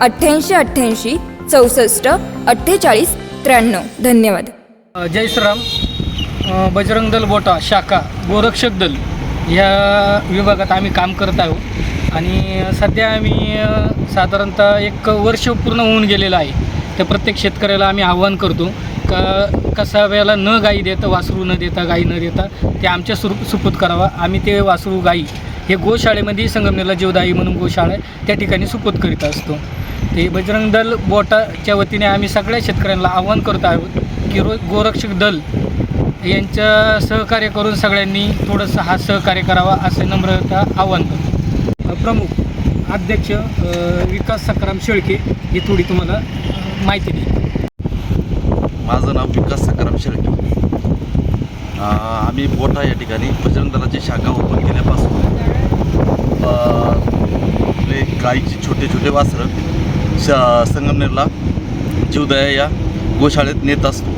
अठ्ठ्याऐंशी अठ्ठ्याऐंशी चौसष्ट अठ्ठेचाळीस त्र्याण्णव. धन्यवाद. जय श्रीराम. बजरंग दल बोटा शाखा गोरक्षक दल या विभागात आम्ही काम करत आहोत. आणि सध्या आम्ही साधारणतः एक वर्ष पूर्ण होऊन गेलेलं आहे. तर प्रत्येक शेतकऱ्याला आम्ही आव्हान करतो. का कसा वेळेला न गाई देता वासरू न देता गाई न देता ते आमच्या सुरू सुपूत करावा. आम्ही ते वासरू गाई हे गोशाळेमध्ये संगमनेरला जीवदायी म्हणून गोशाळा आहे. त्या ठिकाणी सुपूत करीत असतो. ते बजरंग दल बोटाच्या वतीने आम्ही सगळ्या शेतकऱ्यांना आव्हान करत आहोत की रो गोरक्षक दल यांचं सहकार्य करून सगळ्यांनी थोडंसं हा सहकार्य करावा असं नम्रता आव्हान करतो. प्रमुख अध्यक्ष विकास सकाराम शेळके ही थोडी तुम्हाला माहिती देईल. माझं नाव विकास सकाराम शेळके. आम्ही बोटा या ठिकाणी बजरंग दलाची शाखा ओपन केल्यापासून अं, आपले गाईची छोटे छोटे वासरं श संगमनेरला जीवदया या गोशाळेत नेत असतो.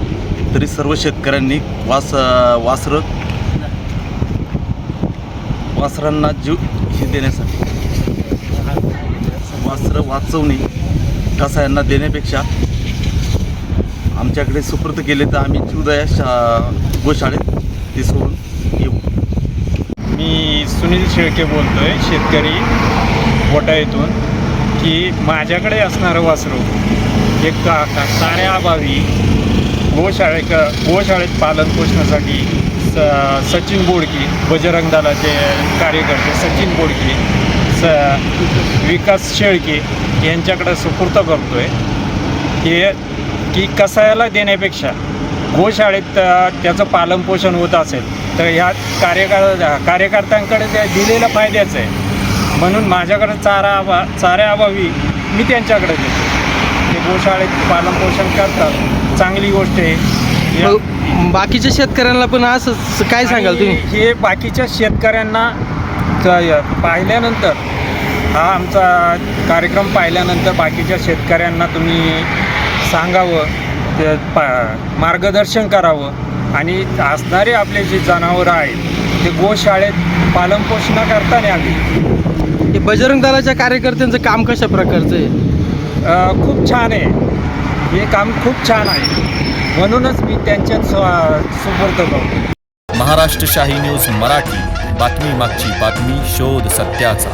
तरी सर्व शेतकऱ्यांनी वास वासरं वासरांना जीव हे देण्यासाठी वासरं वाचवणे कसायांना देण्यापेक्षा आमच्याकडे सुपूर्द केले तर आम्ही जीवदया शा गोशाळेत ते सोडून येऊ. मी सुनील शेळके बोलतो आहे शेतकरी वटा येथून. की माझ्याकडे असणारं वासरू एक का का गोशाळेक गोशाळेत पालन पोषणासाठी स सचिन बोडकी बजरंग दलाचे कार्यकर्ते सचिन बोडके स विकास शेळके यांच्याकडे सुपूर्त करतो आहे हे की कसायाला देण्यापेक्षा गोशाळेत त्याचं पालनपोषण होत असेल तर ह्या कार्यकर कार्यकर्त्यांकडे त्या दिलेलं फायद्याचं आहे. म्हणून माझ्याकडे चारा अभा चाऱ्या अभावी मी त्यांच्याकडे देतो ते गोशाळेत पालनपोषण करतात. चांगली गोष्ट आहे. या- मग बाकीच्या शेतकऱ्यांना पण असं काय सांगाल आणि तुम्ही? हे बाकीच्या शेतकऱ्यांना च- पाहिल्यानंतर हा आमचा कार्यक्रम पाहिल्यानंतर बाकीच्या शेतकऱ्यांना तुम्ही सांगावं ते पा मार्गदर्शन करावं. आणि असणारे आपले जे जनावरं आहेत ते गोशाळेत पालनपोषण करता न्यावी हे बजरंग दलाच्या कार्यकर्त्यांचं काम कशा प्रकारचं आहे? खूप छान आहे. हे काम खूप छान आहे. म्हणूनच मी त्यांच्यात स्व- सुपूर्द करतो महाराष्ट्र शाही न्यूज मराठी. बातमी मागची बातमी शोध सत्याचा.